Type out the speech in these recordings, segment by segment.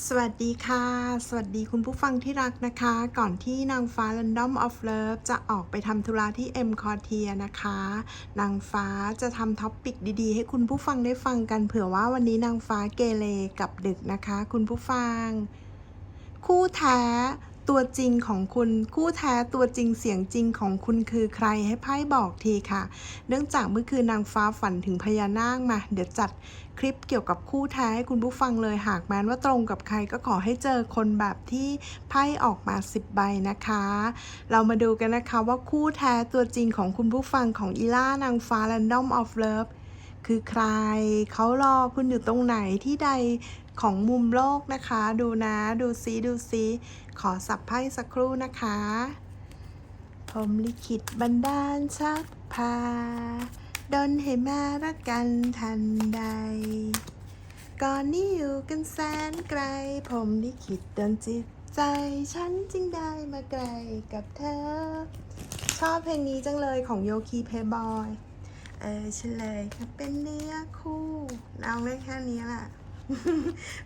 สวัสดีค่ะ สวัสดีคุณผู้ฟังที่รักนะคะ ก่อนที่นางฟ้า Random of Love จะออกไปทำธุระที่ M c o r t i e r นะคะ นางฟ้าจะทำท็อปปิกดีๆ ให้คุณผู้ฟังได้ฟังกัน เผื่อว่าวันนี้นางฟ้าเกเรกับดึกนะคะ คุณผู้ฟัง คู่แท้ ตัวจริงของคุณคู่แท้ตัวจริงเสียงจริงของคุณคือใครให้ไพ่บอกทีค่ะ เนื่องจากเมื่อคืนนางฟ้าฝันถึงพญานาคมา เดี๋ยวจัดคลิปเกี่ยวกับคู่แท้ให้คุณผู้ฟังเลยหากแม้นว่าตรงกับใครก็ขอให้เจอคนแบบที่ไพ่ออกมา 10 ใบนะคะ เรามาดูกันนะคะว่าคู่แท้ตัวจริงของคุณผู้ฟังของอีล่านางฟ้า Random of Love คือใคร เขารอคุณอยู่ตรงไหนที่ใดของมุมโลกนะคะ ดูนะดูซิดูซิขอสับไพ่สักครู่นะคะผมลิขิตบันดาลชักพาดนให้มารักกันทันใด ก่อนนี้อยู่กันแสนไกล ผมลิขิตดนจิตใจ ฉันจึงได้มาไกลกับเธอ ชอบเพลงนี้จังเลยของโยคีเพย์บอย เออเฉลยเป็นเนื้อคู่เอาได้แค่นี้แหละ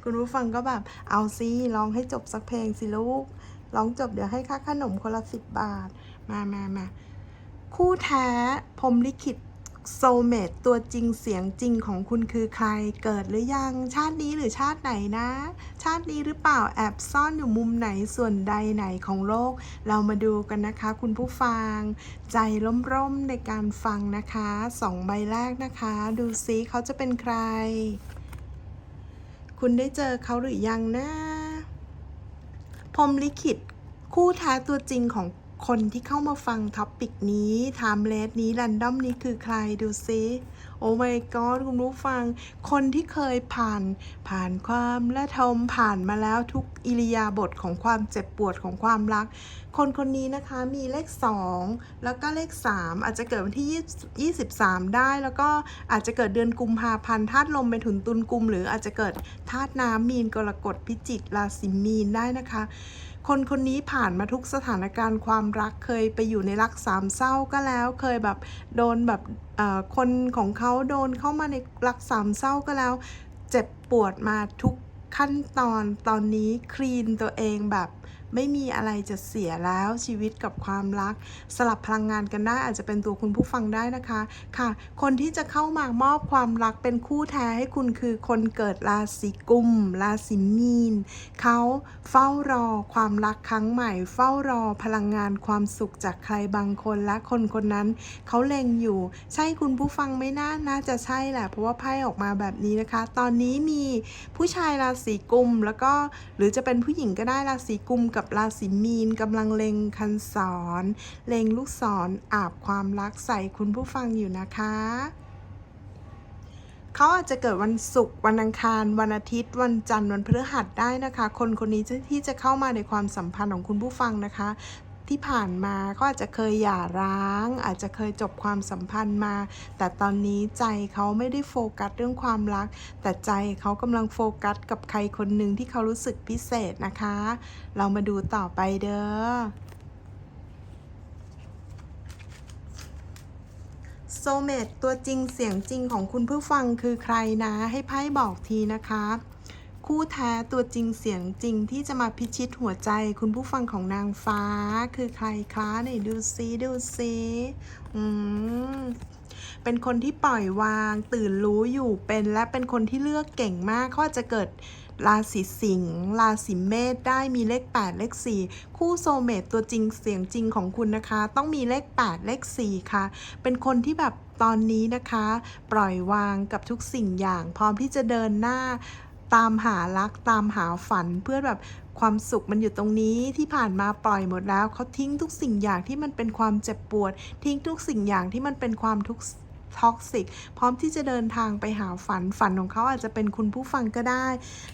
คุณผู้ฟังก็แบบ เอาซิร้องให้จบสักเพลงสิลูก ร้องจบเดี๋ยวให้ค่าขนมคนละสิบบาท มามามาคู่แท้พรมลิขิต โซเมตตัวจริงเสียงจริงของคุณคือใคร เกิดหรือยัง ชาตินี้หรือชาติไหนนะ ชาตินี้หรือเปล่าแอบซ่อนอยู่มุมไหนส่วนใดไหนของโลก เรามาดูกันนะคะ คุณผู้ฟัง ใจร่มๆในการฟังนะคะสองใบแรกนะคะ ดูซิเขาจะเป็นใคร คุณได้เจอเขาหรือยังนะพรมลิขิตคู่แท้ตัวจริงของ คนที่เข้ามาฟังท็อปปิกนี้ไทม์เลสนี้แรนดอมนี้คือใครดูซิโอ้ my god คุณผู้ฟัง คนที่เคยผ่านผ่านความละทมผ่านมาแล้วทุกอิริยาบถของความเจ็บปวดของความรัก คนคนนี้นะคะมีเลข 2 แล้วก็เลข 3 อาจจะเกิดวันที่ 23 ได้ แล้วก็อาจจะเกิดเดือนกุมภาพันธ์ธาตุลมไปถึงตุลกุม หรืออาจจะเกิดธาตุน้ำมีนกรกฎพิจิกราศีมีนได้นะคะ คนคนนี้ผ่านมาทุกสถานการณ์ความรักเคยไปอยู่ในรักสามเศร้าก็แล้วเคยแบบโดนแบบคนของเขาโดนเข้ามาในรักสามเศร้าก็แล้ว เจ็บปวดมาทุกขั้นตอนตอนนี้คลีนตัวเองแบบ ไม่มีอะไรจะเสียแล้วชีวิตกับความรัก สลับพลังงานกันได้อาจจะเป็นตัวคุณผู้ฟังได้นะคะค่ะ คนที่จะเข้ามามอบความรักเป็นคู่แท้ให้คุณคือคนเกิดราศีกุมราศีมีนเขาเฝ้ารอความรักครั้งใหม่ เฝ้ารอพลังงานความสุขจากใครบางคนและคนคนนั้นเขาเล็งอยู่ ใช่คุณผู้ฟังไหม่น่าน่าจะใช่แหละเพราะว่าไพ่ออกมาแบบนี้นะคะ ตอนนี้มีผู้ชายราศีกุมแล้วก็หรือจะเป็นผู้หญิงก็ได้ราศีกุมกับราศีมีนกำลังเล็งคันศรเล็งลูกศรออาบความรักใส่คุณผู้ฟังอยู่นะคะเขาอาจจะเกิดวันศุกร์วันอังคาร วันอาทิตย์ วันจันทร์วันพฤหัสได้นะคะ คนคนนี้ที่จะเข้ามาในความสัมพันธ์ของคุณผู้ฟังนะคะ ที่ผ่านมาก็อาจจะเคยหย่าร้าง อาจจะเคยจบความสัมพันธ์มา แต่ตอนนี้ใจเขาไม่ได้โฟกัสเรื่องความรัก แต่ใจเขากำลังโฟกัสกับใครคนหนึ่งที่เขารู้สึกพิเศษนะคะ เรามาดูต่อไปเด้อโซเมตตัวจริงเสียงจริงของคุณผู้ฟังคือใครนะ ให้ไพ่บอกทีนะคะ คู่แท้ตัวจริงเสียงจริงที่จะมาพิชิตหัวใจคุณผู้ฟังของนางฟ้า คือใครคะไหนดูซิดูซิอืมเป็นคนที่ปล่อยวาง ตื่นรู้อยู่เป็นและเป็นคนที่เลือกเก่งมากขาอจะเกิดราศีสิงห์ราศีเมษได้มีเลข 8 เลข 4 คู่โซเมตตัวจริงเสียงจริงของคุณนะคะ ต้องมีเลข 8 เลข 4 ค่ะ เป็นคนที่แบบตอนนี้นะคะ ปล่อยวางกับทุกสิ่งอย่าง พร้อมที่จะเดินหน้า ตามหารักตามหาฝันเพื่อแบบความสุขมันอยู่ตรงนี้ที่ผ่านมาปล่อยหมดแล้วเขาทิ้งทุกสิ่งอย่างที่มันเป็นความเจ็บปวด ทิ้งทุกสิ่งอย่างที่มันเป็นความทุกข์ ท็อกซิกพร้อมที่จะเดินทางไปหาฝันฝันของเขาอาจจะเป็นคุณผู้ฟังก็ได้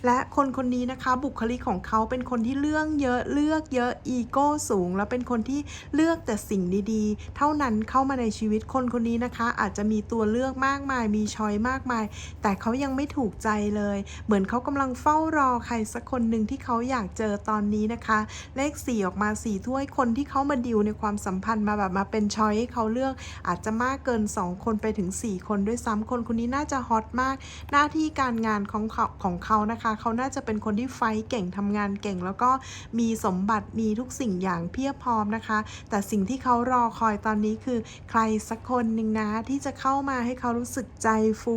และคนคนนี้นะคะบุคลิกของเขาเป็นคนที่เรื่องเยอะเลือกเยอะอีโก้สูง แล้วเป็นคนที่เลือกแต่สิ่งดีๆ เท่านั้นเข้ามาในชีวิตคนคนนี้นะคะ อาจจะมีตัวเลือกมากมาย มีช้อยมากมาย แต่เขายังไม่ถูกใจเลย เหมือนเขากำลังเฝ้ารอใครสักคนหนึ่งที่เขาอยากเจอตอนนี้นะคะ เลขสี่ออกมาสี่ถ้วยคนที่เขามาดิวในความสัมพันธ์มาแบบมาเป็นช้อยให้เขาเลือกอาจจะมากเกิน 2 คนไปถึง 4 คนด้วยซ้ำคนคนนี้น่าจะฮอตมาก หน้าที่การงานของเขาของเขานะคะ เขาน่าจะเป็นคนที่ไฟเก่งทำงานเก่ง แล้วก็มีสมบัติมีทุกสิ่งอย่างเพียบพร้อมนะคะ แต่สิ่งที่เขารอคอยตอนนี้คือใครสักคนหนึ่งนะที่จะเข้ามาให้เขารู้สึกใจฟู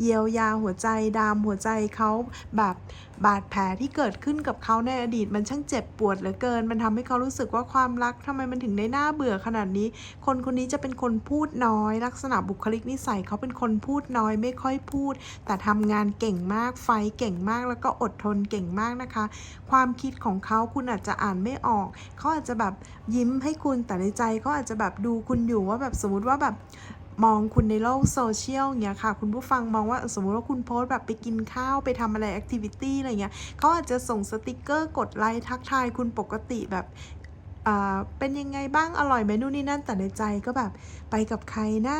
เยียวยาหัวใจดามหัวใจเขาแบบบาดแผลที่เกิดขึ้นกับเขาในอดีตมันช่างเจ็บปวดเหลือเกิน มันทำให้เขารู้สึกว่าความรักทำไมมันถึงได้น่าเบื่อขนาดนี้ คนคนนี้จะเป็นคนพูดน้อย ลักษณะบุคลิกนิสัยเขาเป็นคนพูดน้อยไม่ค่อยพูด แต่ทำงานเก่งมากไฟเก่งมากแล้วก็อดทนเก่งมากนะคะ ความคิดของเขาคุณอาจจะอ่านไม่ออก เขาอาจจะแบบยิ้มให้คุณแต่ในใจเขาอาจจะแบบดูคุณอยู่ว่าแบบสมมติว่าแบบ มองคุณในโลกโซเชียลอย่างเงี้ยค่ะ คุณผู้ฟังมองว่าสมมุติว่าคุณโพสต์แบบไปกินข้าวไปทำอะไรแอคทิวิตี้อะไรเงี้ยเขาอาจจะส่งสติกเกอร์กดไลค์ทักทายคุณปกติแบบ เป็นยังไงบ้างอร่อยไหมนู่นนี่นั่นแต่ในใจก็แบบไปกับใครนะ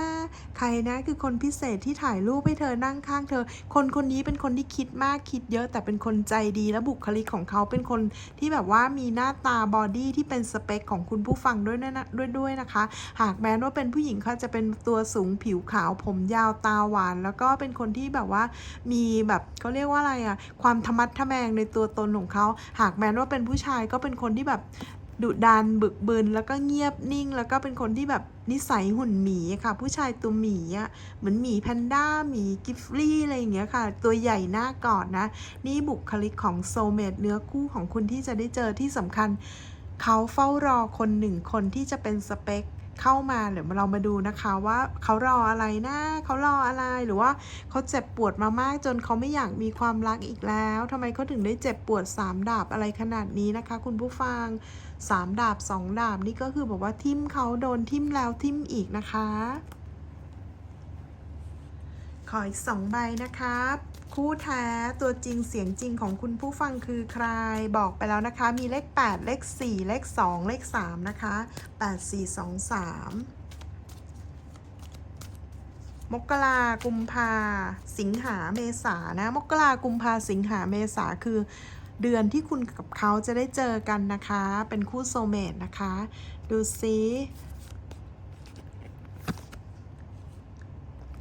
ใครนะคือคนพิเศษที่ถ่ายรูปให้เธอนั่งข้างเธอ คนคนนี้เป็นคนที่คิดมากคิดเยอะ แต่เป็นคนใจดีและบุคลิกของเขาเป็นคนที่แบบว่ามีหน้าตาบอดี้ที่เป็นสเปคของคุณผู้ฟังด้วยนะด้วยด้วยนะคะ หากแม้ว่าเป็นผู้หญิงเขาจะเป็นตัวสูงผิวขาวผมยาวตาหวาน แล้วก็เป็นคนที่แบบว่ามีแบบเขาเรียกว่าอะไรอะความธรรมัดทะแมงในตัวตนของเขา หากแม้ว่าเป็นผู้ชายก็เป็นคนที่แบบ ดุดันบึกบึนแล้วก็เงียบนิ่ง แล้วก็เป็นคนที่แบบนิสัยหุ่นหมีค่ะ ผู้ชายตัวหมีอะเหมือนหมีแพนด้าหมีกิฟลี่อะไรอย่างเงี้ยค่ะ ตัวใหญ่หน้ากอดนะ นี่บุคลิกของโซเมตเนื้อคู่ของคุณที่จะได้เจอที่สำคัญ เขาเฝ้ารอคนหนึ่งคนที่จะเป็นสเปค เข้ามาเดี๋ยวเรามาดูนะคะว่าเขารออะไรนะเขารออะไรหรือว่าเขาเจ็บปวดมามากจนเขาไม่อยากมีความรักอีกแล้วทำไมเขาถึงได้เจ็บปวดสามดาบอะไรขนาดนี้นะคะ คุณผู้ฟังสามดาบสองดาบนี่ก็คือบอกว่าทิมเขาโดนทิมแล้วทิมอีกนะคะ ขออีกสองใบนะครับ คู่แท้ตัวจริงเสียงจริงของคุณผู้ฟังคือใครบอกไปแล้วนะคะ มีเลข 8 เลข 4 เลข 2 เลข 3 นะคะ 8 4 2 3 มกรากุมภาสิงหาเมษานะ มกรากุมภาสิงหาเมษาคือเดือนที่คุณกับเขาจะได้เจอกันนะคะ เป็นคู่โซเมตนะคะ ดูซิ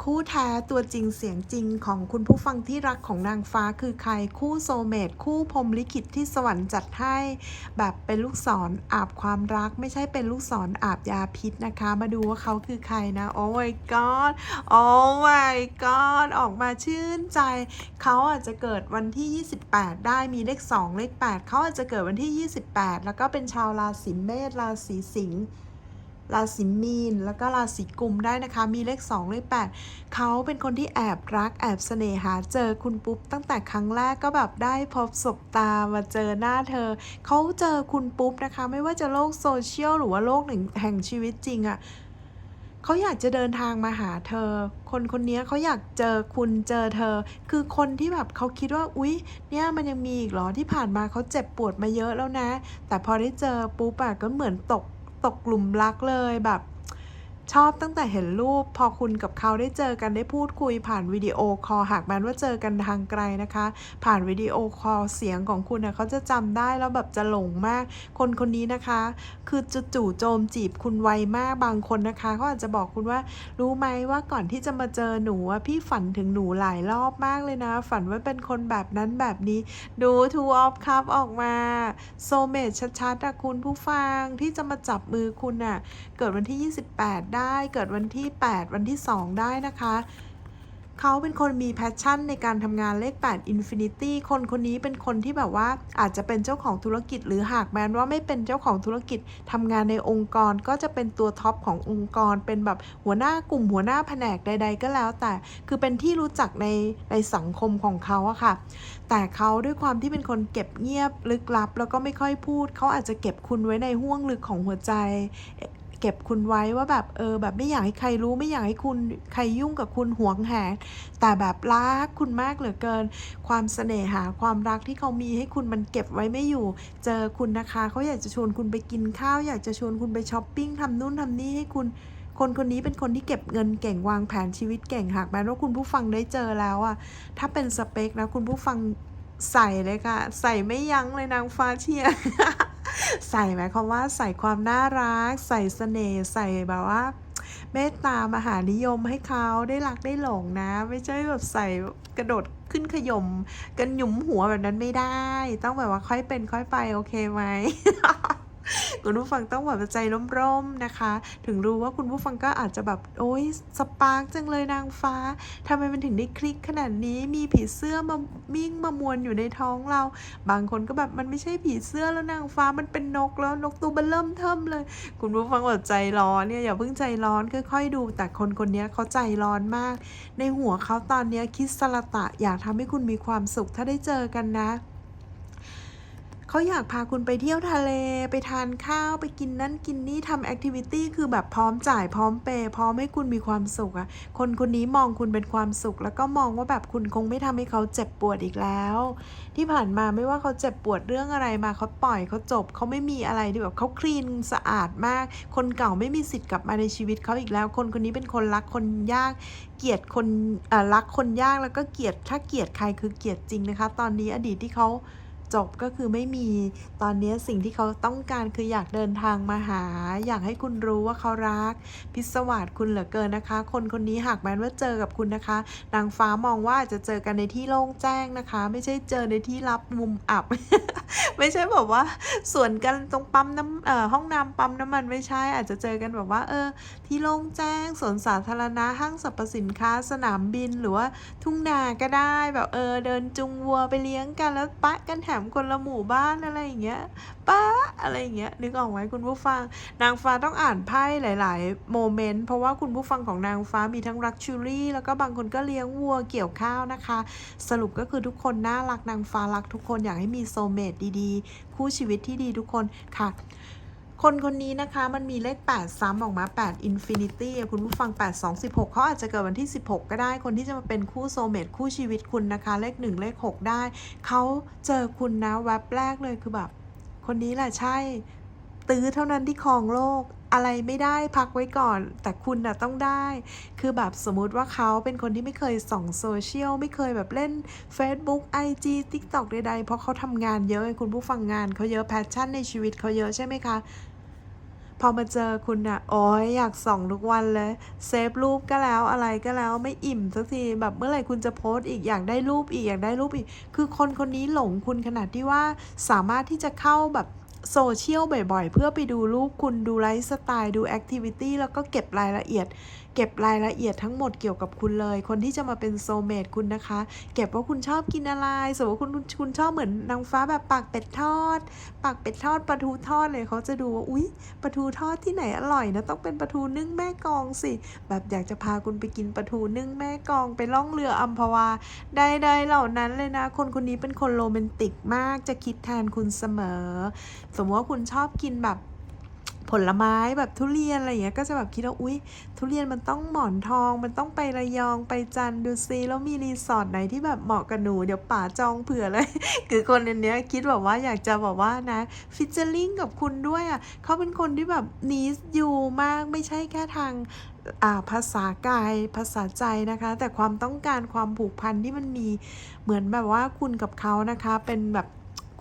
คู่แท้ตัวจริงเสียงจริงของคุณผู้ฟังที่รักของนางฟ้าคือใครคู่โซเมตคู่พรมลิขิตที่สวรรค์จัดให้ แบบเป็นลูกศรออาบความรักไม่ใช่เป็นลูกศรออาบยาพิษนะคะ มาดูว่าเขาคือใครนะ โอ้ my god โอ้ my god ออกมาชื่นใจ เขาอาจจะเกิดวันที่ 28 ได้มีเลข 2 เลข 8 เขาอาจจะเกิดวันที่ 28 แล้วก็เป็นชาวราศีเมษราศีสิงห์ ราศีมีน แล้วก็ราศีกุมได้นะคะ มีเลข 2 เลข 8 เขาเป็นคนที่แอบรักแอบเสน่หาเจอคุณปุ๊บ ตั้งแต่ครั้งแรกก็แบบได้พบศบตามาเจอหน้าเธอ เขาเจอคุณปุ๊บนะคะ ไม่ว่าจะโลกโซเชียลหรือว่าโลกหนึ่งแห่งชีวิตจริงอะเขาอยากจะเดินทางมาหาเธอ คนคนนี้เขาอยากเจอคุณเจอเธอ คือคนที่แบบเขาคิดว่า อุ๊ย เนี่ยมันยังมีอีกหรอที่ผ่านมาเขาเจ็บปวดมาเยอะแล้วนะ แต่พอได้เจอปุ๊บอะก็เหมือนตก ตกกลุ่มรักเลยแบบ ชอบตั้งแต่เห็นรูป พอคุณกับเขาได้เจอกันได้พูดคุยผ่านวิดีโอคอลหากแม้ว่าเจอกันทางไกลนะคะ ผ่านวิดีโอคอลเสียงของคุณนะเขาจะจำได้แล้วแบบจะหลงมาก คนคนนี้นะคะ คือจะจู่โจมจีบคุณไวมากบางคนนะคะเขาอาจจะบอกคุณว่า รู้ไหมว่าก่อนที่จะมาเจอหนูอะพี่ฝันถึงหนูหลายรอบมากเลยนะ ฝันว่าเป็นคนแบบนั้นแบบนี้ ดูทูออฟคัพออกมาโซเมตชัดๆอะคุณผู้ฟังที่จะมาจับมือคุณอะเกิดวันที่ 28 ได้ได้เกิดวันที่ 8 วันที่ 2 ได้นะคะเขาเป็นคนมีแพชชั่นในการทำงานเลข 8 Infinity คนคนนี้เป็นคนที่แบบว่าอาจจะเป็นเจ้าของธุรกิจ หรือหากแม้ว่าไม่เป็นเจ้าของธุรกิจทำงานในองค์กรก็จะเป็นตัวท็อปขององค์กร เป็นแบบหัวหน้ากลุ่มหัวหน้าแผนกใด ๆ ก็แล้ว แต่คือเป็นที่รู้จักในในสังคมของเขาอะค่ะ แต่เขาด้วยความที่เป็นคนเก็บเงียบลึกลับ แล้วก็ไม่ค่อยพูด เขาอาจจะเก็บคุณไว้ในห้วงลึกของหัวใจ เก็บคุณไว้ว่าแบบเออแบบไม่อยากให้ใครรู้ไม่อยากให้คุณใครยุ่งกับคุณหวงแหนแต่แบบรักคุณมากเหลือเกิน ความเสน่หาความรักที่เขามีให้คุณมันเก็บไว้ไม่อยู่ เจอคุณนะคะเขาอยากจะชวนคุณไปกินข้าว อยากจะชวนคุณไปช้อปปิ้งทำนู่นทำนี่ให้คุณคนคนนี้เป็นคนที่เก็บเงินเก่งวางแผนชีวิตเก่งหากแม้ว่าคุณผู้ฟังได้เจอแล้วอะถ้าเป็นสเปคนะคุณผู้ฟังใส่เลยค่ะ ใส่ไม่ยั้งเลยนางฟ้าเชียร์ ใส่หมายความว่าใส่ความน่ารัก ใส่เสน่ห์ใส่แบบว่าเมตตามหานิยมให้เขาได้รักได้หลงนะ ไม่ใช่แบบใส่กระโดดขึ้นขยม กันหยุมหัวแบบนั้นไม่ได้ ต้องแบบว่าค่อยเป็นค่อยไปโอเคไหม คุณผู้ฟังต้องแบบใจร่มๆนะคะ ถึงรู้ว่าคุณผู้ฟังก็อาจจะแบบโอ๊ยสปาร์กจังเลยนางฟ้าทำไมมันถึงได้คลิกขนาดนี้มีผีเสื้อมามิ่งมามวนอยู่ในท้องเรา บางคนก็แบบมันไม่ใช่ผีเสื้อแล้วนางฟ้ามันเป็นนกแล้วนกตัวเบลเริ่มเทิมเลย คุณผู้ฟังแบบใจร้อนเนี่ยอย่าเพิ่งใจร้อนค่อยๆดู แต่คนคนนี้เขาใจร้อนมาก ในหัวเขาตอนนี้คิดสลตะอยากทำให้คุณมีความสุขถ้าได้เจอกันนะ เขาอยากพาคุณไปเที่ยวทะเล ไปทานข้าวไปกินนั่นกินนี่ทำแอคทิวิตี้คือแบบพร้อมจ่ายพร้อมเปย์พร้อมให้คุณมีความสุขอะคนคนนี้มองคุณเป็นความสุข แล้วก็มองว่าแบบคุณคงไม่ทำให้เขาเจ็บปวดอีกแล้ว ที่ผ่านมาไม่ว่าเขาเจ็บปวดเรื่องอะไรมาเขาปล่อยเขาจบเขาไม่มีอะไรที่แบบเขาคลีนสะอาดมาก คนเก่าไม่มีสิทธิ์กลับมาในชีวิตเขาอีกแล้ว คนคนนี้เป็นคนรักคนยาก เกลียดคนรักคนยากแล้วก็เกลียดถ้าเกลียดใครคือเกลียดจริงนะคะ ตอนนี้อดีตที่เขา จบก็คือไม่มีตอนนี้สิ่งที่เขาต้องการคืออยากเดินทางมาหา อยากให้คุณรู้ว่าเขารัก พิศวาสคุณเหลือเกินนะคะ คนคนนี้หากแม้ว่าเจอกับคุณนะคะ นางฟ้ามองว่าจจะเจอกันในที่โล่งแจ้งนะคะ ไม่ใช่เจอในที่ลับมุมอับ ไม่ใช่แบบว่าสวนกันตรงปั๊มน้ำเอ่อห้องน้ำปั๊มน้ำมันไม่ใช่ อาจจะเจอกันแบบว่า เออ ที่โล่งแจ้งสวนสาธารณะห้างสรรพสินค้าสนามบินหรือว่าทุ่งนาก็ได้แบบเออเดินจุงวัวไปเลี้ยงกันแล้วปะกันแถมคนละหมู่บ้านอะไรอย่างเงี้ยป้าอะไรอย่างเงี้ยนึกออกไหมคุณผู้ฟัง นางฟ้าต้องอ่านไพ่หลาย ๆ โมเมนต์เพราะว่าคุณผู้ฟังของนางฟ้ามีทั้งรักชูรี่ แล้วก็บางคนก็เลี้ยงวัวเกี่ยวข้าวนะคะ สรุปก็คือทุกคนน่ารักนางฟ้ารักทุกคนอยากให้มีโซเมตดี ๆ คู่ชีวิตที่ดีทุกคนค่ะ คนคนนี้นะคะมันมีเลข 8 ซ้ำออกมา 8 Infinity คุณผู้ฟัง 8 2 16 เขาอาจจะเกิดวันที่ 16 ก็ได้ คนที่จะมาเป็นคู่โซเมตคู่ชีวิตคุณนะคะ เลข 1 เลข 6 ได้ เขาเจอคุณนะแวบแรกเลยคือแบบ คนนี้แหละใช่ ตื้อเท่านั้นที่ครองโลกอะไรไม่ได้พักไว้ก่อน แต่คุณน่ะต้องได้ คือแบบสมมุติว่าเขาเป็นคนที่ไม่เคยส่องโซเชียล ไม่เคยแบบเล่น Facebook IG TikTok ใดๆ เพราะเขาทำงานเยอะ คุณผู้ฟังงานเขาเยอะแพชชั่นในชีวิตเขาเยอะใช่ไหมคะ พอมาเจอคุณน่ะโอ้ยอยากส่องทุกวันเลย เซฟรูปก็แล้วอะไรก็แล้วไม่อิ่มสักทีแบบเมื่อไหร่คุณจะโพสต์อีกอยากได้รูปอีกอยากได้รูปอีก คือคนคนนี้หลงคุณขนาดที่ว่าสามารถที่จะเข้าแบบ โซเชียลบ่อยๆ เพื่อไปดูรูปคุณดูไลฟ์สไตล์ดูแอคทิวิตี้แล้วก็เก็บรายละเอียด เก็บรายละเอียดทั้งหมดเกี่ยวกับคุณเลย คนที่จะมาเป็นโซเมตคุณนะคะ เก็บว่าคุณชอบกินอะไรสมมติว่าคุณคุณชอบเหมือนนางฟ้าแบบปากเป็ดทอด ปากเป็ดทอดปลาทูทอดเลยเขาจะดูว่าอุ๊ยปลาทูทอดที่ไหนอร่อยนะต้องเป็นปลาทูนึ่งแม่กองสิ แบบอยากจะพาคุณไปกินปลาทูนึ่งแม่กองไปล่องเรืออัมพวาใดๆเหล่านั้นเลยนะ คนคนนี้เป็นคนโรแมนติกมากจะคิดแทนคุณเสมอสมมติว่าคุณชอบกินแบบผลไม้แบบทุเรียนอะไรอย่างเงี้ยก็จะแบบคิดว่าอุ๊ย ทุเรียนมันต้องหมอนทอง มันต้องไประยองไปจันดูซิแล้วมีรีสอร์ทไหนที่แบบเหมาะกับหนูเดี๋ยวป๋าจองเผื่อเลย คือคนอันเนี้ยคิดแบบว่าอยากจะแบบว่านะฟิชเจอร์ลิงกับคุณด้วยอะเขาเป็นคนที่แบบนิสอยู่มากไม่ใช่แค่ทางอ่าภาษากายภาษาใจนะคะ แต่ความต้องการความผูกพันที่มันมีเหมือนแบบว่าคุณกับเขานะคะเป็นแบบ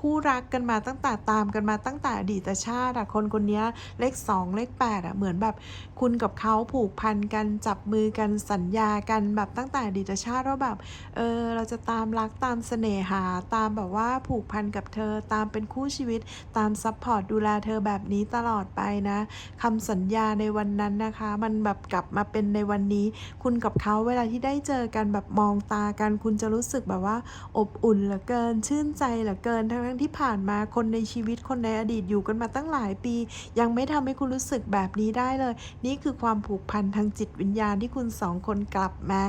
คู่รักกันมาตั้งแต่ตามกันมาตั้งแต่อดีตชาติอะคนคนนี้เลขสองเลขแปดอะเหมือนแบบคุณกับเขาผูกพันกันจับมือกันสัญญากันแบบตั้งแต่อดีตชาติว่าแบบเออเราจะตามรักตามเสน่หาตามแบบว่าผูกพันกับเธอตามเป็นคู่ชีวิตตามซัพพอร์ตดูแลเธอแบบนี้ตลอดไปนะคำสัญญาในวันนั้นนะคะ มันแบบกลับมาเป็นในวันนี้ คุณกับเขาเวลาที่ได้เจอกันแบบมองตากัน คุณจะรู้สึกแบบว่า อบอุ่นเหลือเกิน ชื่นใจเหลือเกินทั้งงที่ผ่านมาคนในชีวิตคนในอดีตอยู่กันมาตั้งหลายปี ยังไม่ทำให้คุณรู้สึกแบบนี้ได้เลย นี่คือความผูกพันทางจิตวิญญาณที่คุณสองคนกลับมา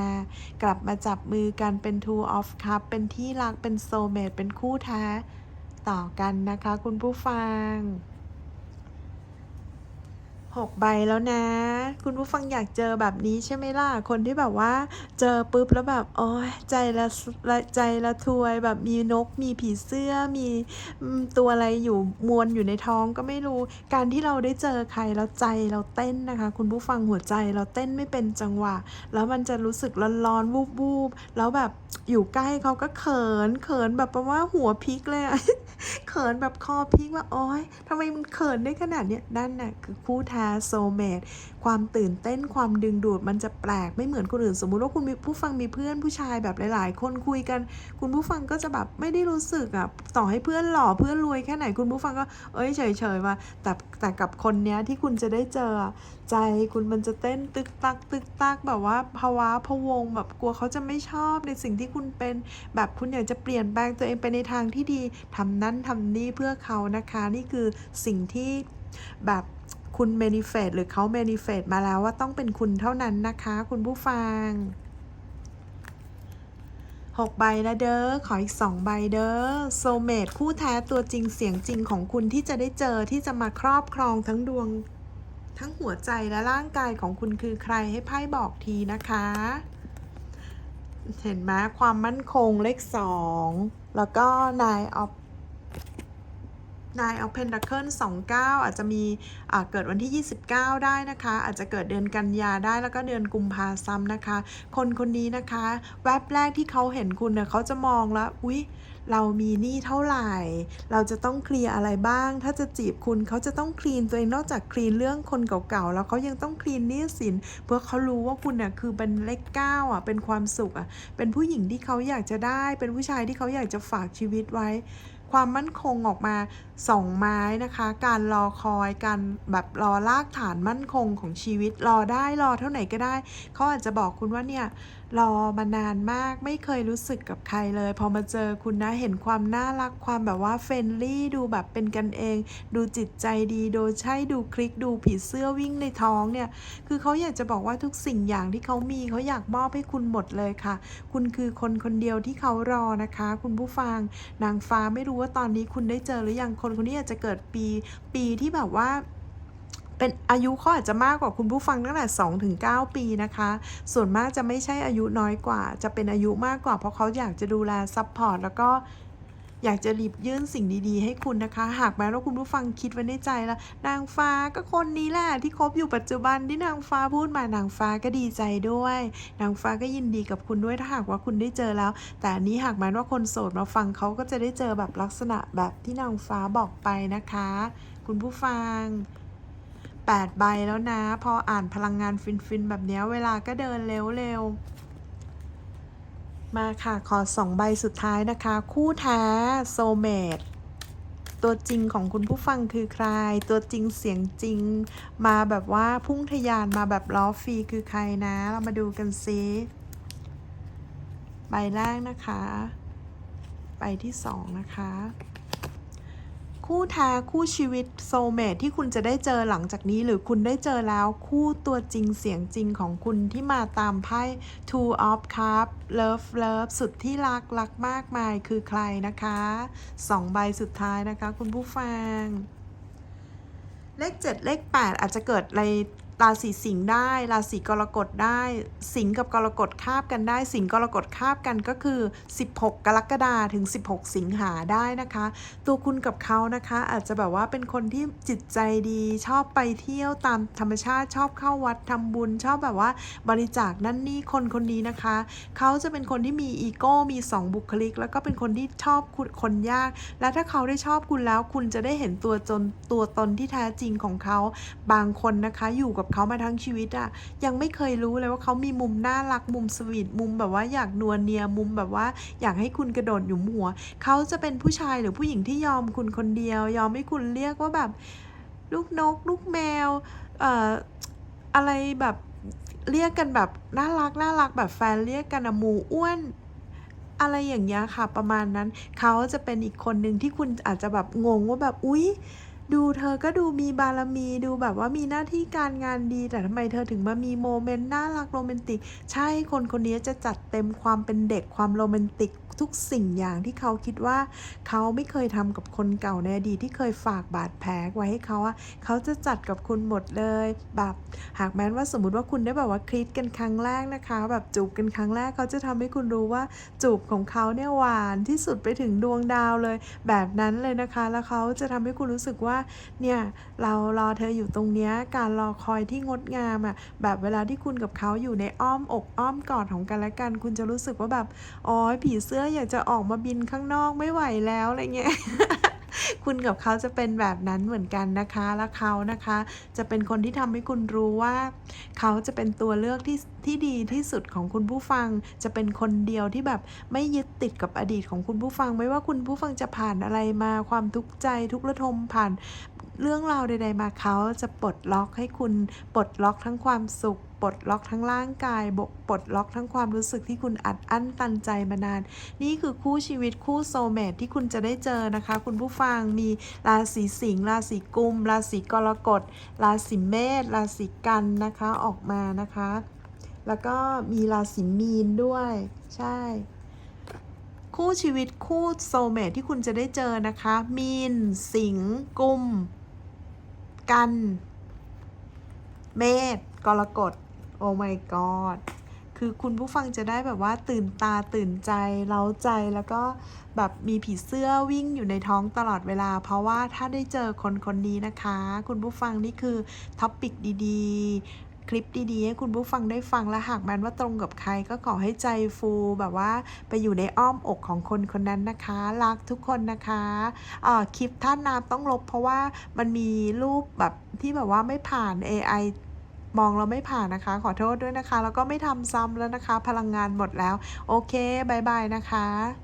กลับมาจับมือกันเป็น two of cup เป็นที่รักเป็นโซเมตเป็นคู่แท้ ต่อกันนะคะคุณผู้ฟัง หกใบแล้วนะ คุณผู้ฟังอยากเจอแบบนี้ใช่ไหมล่ะ คนที่แบบว่า เจอปุ๊บแล้วแบบโอ้ยใจละละใจละทวยแบบมีนก มีผีเสื้อมีตัวอะไรอยู่มวนอยู่ในท้องก็ไม่รู้ การที่เราได้เจอใครแล้วใจเราเต้นนะคะ คุณผู้ฟังหัวใจเราเต้นไม่เป็นจังหวะ แล้วมันจะรู้สึกร้อนๆวูบๆแล้วแบบอยู่ใกล้เขาก็เขินเขินแบบประว่าหัวพลิกเลยอะ เขินแบบคอพิกว่าโอ๊ยทำไมมันเขินได้ขนาดเนี้ยนั่นน่ะคือคู่แท้โซเมตความตื่นเต้นความดึงดูดมันจะแปลกไม่เหมือนคนอื่น สมมุติว่าคุณมีผู้ฟังมีเพื่อนผู้ชายแบบหลาย ๆ คนคุยกัน คุณผู้ฟังก็จะแบบไม่ได้รู้สึกอะต่อให้เพื่อนหล่อเพื่อนรวยแค่ไหนคุณผู้ฟังก็เอ้ยเฉยๆว่าแต่แต่กับคนเนี้ยที่คุณจะได้เจอใจคุณมันจะเต้นตึกตักตึกตักแบบว่าภาวะพะวงแบบกลัวเขาจะไม่ชอบในสิ่งที่คุณเป็น แบบคุณอยากจะเปลี่ยนแปลงตัวเองไปในทางที่ดีทำนั่นทำนี่เพื่อเขานะคะ นี่คือสิ่งที่แบบคุณ manifest หรือเขา manifest มาแล้วว่าต้องเป็นคุณเท่านั้นนะคะ คุณผู้ฟัง6ใบแล้วเด้อ ขออีก2ใบเด้อ โซเมตคู่แท้ตัวจริงเสียงจริงของคุณที่จะได้เจอที่จะมาครอบครองทั้งดวง ทั้งหัวใจและร่างกายของคุณคือใครให้ไพ่บอกทีนะคะ เห็นไหมความมั่นคงเลขสองแล้วก็นายออฟ นายออฟเพนดัคเคิลสองเก้าอาจจะมีเกิดวันที่ 29 ได้นะคะ อาจจะเกิดเดือนกันยาได้แล้วก็เดือนกุมภาซ้ำนะคะ คนคนนี้นะคะ แวบแรกที่เขาเห็นคุณเนี่ยเขาจะมองแล้วอุ๊ยเรามีหนี้เท่าไหร่ เราจะต้องเคลียร์อะไรบ้าง ถ้าจะจีบคุณเขาจะต้องคลีนตัวเองนอกจากคลีนเรื่องคนเก่าๆ แล้วเขายังต้องคลีนหนี้สิน เพื่อเขารู้ว่าคุณน่ะคือเป็นเลขเก้าอะ เป็นความสุขอะ เป็นผู้หญิงที่เขาอยากจะได้ เป็นผู้ชายที่เขาอยากจะฝากชีวิตไว้ ความมั่นคงออกมาสองไม้นะคะ การรอคอยการแบบรอลากฐานมั่นคงของชีวิตรอได้รอเท่าไหร่ก็ได้เขาอาจจะบอกคุณว่าเนี่ยรอมานานมากไม่เคยรู้สึกกับใครเลย พอมาเจอคุณนะเห็นความน่ารักความแบบว่าเฟรนลี่ดูแบบเป็นกันเอง ดูจิตใจดีโดยใช่ดูคลิกดูผีเสื้อวิ่งในท้องเนี่ย คือเขาอยากจะบอกว่าทุกสิ่งอย่างที่เขามีเขาอยากมอบให้คุณหมดเลยค่ะ คุณคือคนคนเดียวที่เขารอนะคะ คุณผู้ฟังนางฟ้าไม่รู้ว่าตอนนี้คุณได้เจอหรือยังคนคนนี้อาจจะเกิดปี ปีที่แบบว่า เป็นอายุเขาอาจจะมากกว่าคุณผู้ฟังตั้งแต่2ถึง9ปีนะคะ ส่วนมากจะไม่ใช่อายุน้อยกว่า จะเป็นอายุมากกว่า เพราะเขาอยากจะดูแลซัพพอร์ตแล้วก็อยากจะรีบยื่นสิ่งดีๆ ให้คุณนะคะ หากแม้ว่าคุณผู้ฟังคิดไว้ในใจแล้ว นางฟ้าก็คนนี้แหละที่คบอยู่ปัจจุบันที่นางฟ้าพูดมานางฟ้าก็ดีใจด้วย นางฟ้าก็ยินดีกับคุณด้วยถ้าหากว่าคุณได้เจอแล้ว แต่อันนี้หากแม้ว่าคนโสดมาฟังเขาก็จะได้เจอแบบลักษณะแบบที่นางฟ้าบอกไปนะคะ คุณผู้ฟัง 8 ใบแล้วนะ พออ่านพลังงานฟินๆ แบบนี้เวลาก็เดินเร็วๆ มาค่ะ ขอ 2 ใบสุดท้ายนะคะ คู่แท้โซเมตตัวจริงของคุณผู้ฟังคือใคร ตัวจริงเสียงจริง มาแบบว่าพุ่งทะยานมาแบบล้อฟรีคือใครนะ เรามาดูกันซิใบแรกนะคะ ใบที่2นะคะ คู่แท้คู่ชีวิตโซเมทที่คุณจะได้เจอหลังจากนี้ หรือคุณได้เจอแล้วคู่ตัวจริงเสียงจริงของคุณที่มาตามไพ่ Two of Cups Love Love สุดที่รักรักมากมายคือใครนะคะสองใบสุดท้ายนะคะ คุณผู้ฟัง เลข 7 เลข 8 อาจจะเกิดอะไร ราศีสิงห์ได้ ราศีกรกฎได้ สิงห์กับกรกฎคาบกันได้ สิงห์กรกฎคาบกันก็คือ 16 กรกฎาถึง 16 สิงหาได้นะคะ ตัวคุณกับเขานะคะ อาจจะแบบว่าเป็นคนที่จิตใจดีชอบไปเที่ยวตามธรรมชาติชอบเข้าวัดทำบุญ ชอบแบบว่าบริจาคนั่นนี่คนคนนี้นะคะ เขาจะเป็นคนที่มีอีโก้มี 2 บุคลิก แล้วก็เป็นคนที่ชอบคุคนยาก และถ้าเขาได้ชอบคุณแล้ว คุณจะได้เห็นตัวจนตัวตนที่แท้จริงของเขาบางคนนะคะอยู่กับเขามาทั้งชีวิตอะยังไม่เคยรู้เลยว่าเขามีมุมน่ารักมุมสวีทมุมแบบว่าอยากนัวเนียมุมแบบว่าอยากให้คุณกระโดดหยุมหัว เขาจะเป็นผู้ชายหรือผู้หญิงที่ยอมคุณคนเดียว ยอมให้คุณเรียกว่าแบบ ลูกนก ลูกแมวเอ่ออะไรแบบเรียกกันแบบน่ารักน่ารักแบบแฟนเรียกกันอะหมูอ้วนอะไรอย่างเงี้ยค่ะประมาณนั้น เขาจะเป็นอีกคนหนึ่งที่คุณอาจจะแบบงงว่าแบบอุ๊ย ดูเธอก็ดูมีบารมีดูแบบว่ามีหน้าที่การงานดี แต่ทำไมเธอถึงมามีโมเมนต์น่ารักโรแมนติก ใช่คนคนนี้จะจัดเต็มความเป็นเด็กความโรแมนติก ทุกสิ่งอย่างที่เขาคิดว่า เขาไม่เคยทำกับคนเก่าในอดีตที่เคยฝากบาดแผลไว้ให้เขาอะเขาจะจัดกับคุณหมดเลยแบบหากแม้ว่าสมมติว่าคุณได้แบบว่าคลิกกันครั้งแรกนะคะ แบบจูบกันครั้งแรกเขาจะทำให้คุณรู้ว่าจูบของเขาเนี่ยหวานที่สุดไปถึงดวงดาวเลย แบบนั้นเลยนะคะ แล้วเขาจะทำให้คุณรู้สึกว่าเนี่ยเรารอเธออยู่ตรงเนี้ยการรอคอยที่งดงามอะ่ะแบบเวลาที่คุณกับเขาอยู่ในอ้อมอกอ้อมกอดของกันและกัน คุณจะรู้สึกว่าแบบอ๋อผีเสื้ออยากจะออกมาบินข้างนอกไม่ไหวแล้วอะไรเงี้ยคุณกับเขาจะเป็นแบบนั้นเหมือนกันนะคะ และเขานะคะ จะเป็นคนที่ทำให้คุณรู้ว่า เขาจะเป็นตัวเลือกที่ที่ดีที่สุดของคุณผู้ฟัง จะเป็นคนเดียวที่แบบไม่ยึดติดกับอดีตของคุณผู้ฟัง ไม่ว่าคุณผู้ฟังจะผ่านอะไรมาความทุกข์ใจทุกข์ระทมผ่าน เรื่องราวใด ๆ มาเขาจะปลดล็อกให้คุณปลดล็อกทั้งความสุขปลดล็อกทั้งร่างกายบกปลดล็อกทั้งความรู้สึกที่คุณอัดอั้นตันใจมานาน นี่คือคู่ชีวิตคู่โซเมทที่คุณจะได้เจอนะคะ คุณผู้ฟังมีราศีสิงห์ราศีกุม ราศีกรกฎราศีเมษราศีกันนะคะออกมานะคะ แล้วก็มีราศีมีนด้วย ใช่คู่ชีวิตคู่โซเมทที่คุณจะได้เจอนะคะ มีน สิงกุม กัน เมษกรกฎโอ้ my god คือคุณผู้ฟังจะได้แบบว่าตื่นตาตื่นใจเล้าใจแล้วก็แบบมีผีเสื้อวิ่งอยู่ในท้องตลอดเวลา เพราะว่าถ้าได้เจอคนคนนี้นะคะ คุณผู้ฟังนี่คือท็อปิกดีๆ คลิปดีๆให้คุณผู้ฟังได้ฟังและหากแม้นว่าตรงกับใครก็ขอให้ใจฟูแบบว่าไปอยู่ในอ้อมอกของคนคนนั้นนะคะรักทุกคนนะคะอ่าคลิปท่านน้ำต้องลบ เพราะว่ามันมีรูปแบบที่แบบว่าไม่ผ่าน AI มองเราไม่ผ่านนะคะ ขอโทษด้วยนะคะ แล้วก็ไม่ทำซ้ำแล้วนะคะ พลังงานหมดแล้ว โอเคบายบายนะคะ